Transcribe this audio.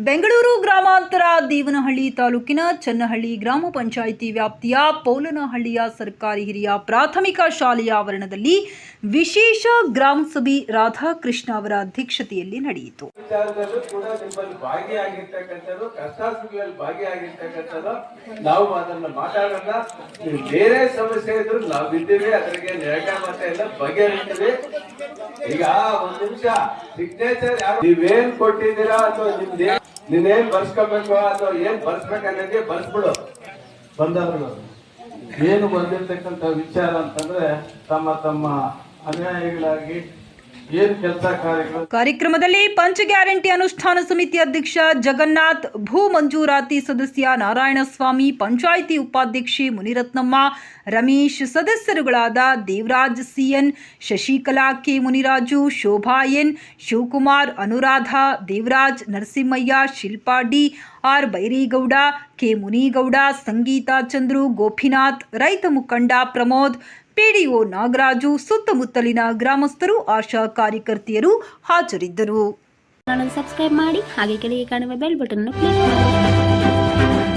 ಬೆಂಗಳೂರು ಗ್ರಾಮಾಂತರ ದೇವನಹಳ್ಳಿ ತಾಲೂಕಿನ ಚನ್ನಹಳ್ಳಿ ಗ್ರಾಮ ಪಂಚಾಯಿತಿ ವ್ಯಾಪ್ತಿಯ ಪೌಲನಹಳ್ಳಿಯ ಸರ್ಕಾರಿ ಹಿರಿಯ ಪ್ರಾಥಮಿಕ ಶಾಲೆಯ ಆವರಣದಲ್ಲಿ ವಿಶೇಷ ಗ್ರಾಮ ಸಭೆ ರಾಧಾಕೃಷ್ಣ ಅವರ ಅಧ್ಯಕ್ಷತೆಯಲ್ಲಿ ನಡೆಯಿತು. ಈಗ ಒಂದ್ ನಿಮಿಷ ಸಿಗ್ನೇಚರ್ ನೀವೇನ್ ಕೊಟ್ಟಿದ್ದೀರಾ ಅಥವಾ ನಿಮ್ದೇ ನೀನೇನ್ ಬರ್ಸ್ಕೋಬೇಕು ಅಥವಾ ಏನ್ ಬರ್ಸ್ಬೇಕನ್ನೋದೇ ಬರ್ಸ್ಬಿಡು. ಬಂದವರು ಏನು ಬಂದಿರ್ತಕ್ಕಂಥ ವಿಚಾರ ಅಂತಂದ್ರೆ ತಮ್ಮ ತಮ್ಮ ಅನ್ಯಾಯಗಳಾಗಿ ಕಾರ್ಯಕ್ರಮದಲ್ಲಿ ಪಂಚ ಗ್ಯಾರಂಟಿ ಅನುಷ್ಠಾನ ಸಮಿತಿ ಅಧ್ಯಕ್ಷ ಜಗನ್ನಾಥ್, ಭೂ ಮಂಜೂರಾತಿ ಸದಸ್ಯ ನಾರಾಯಣಸ್ವಾಮಿ, ಪಂಚಾಯಿತಿ ಉಪಾಧ್ಯಕ್ಷೆ Muniratnamma, Ramesh ಸದಸ್ಯರುಗಳಾದ Devaraj C N, Shashikala K Muniraju, Shobha N, Shivakumar, Anuradha, Devaraj Narasimhaiah, Shilpa D, R Byregowda, K Munigowda, Sangeetha Chandru, Gopinath, ರೈತ ಮುಖಂಡ ಪ್ರಮೋದ್ ಪಿಡಿಒ ನಾಗರಾಜು ಸುತ್ತಮುತ್ತಲಿನ ಗ್ರಾಮಸ್ಥರು, ಆಶಾ ಕಾರ್ಯಕರ್ತೆಯರು ಹಾಜರಿದ್ದರು. ಸಬ್ಸ್ಕ್ರೈಬ್ ಮಾಡಿ, ಹಾಗೆ ಕೆಳಗೆ ಕಾಣುವ ಬೆಲ್ ಬಟನ್ ಕ್ಲಿಕ್ ಮಾಡಿ.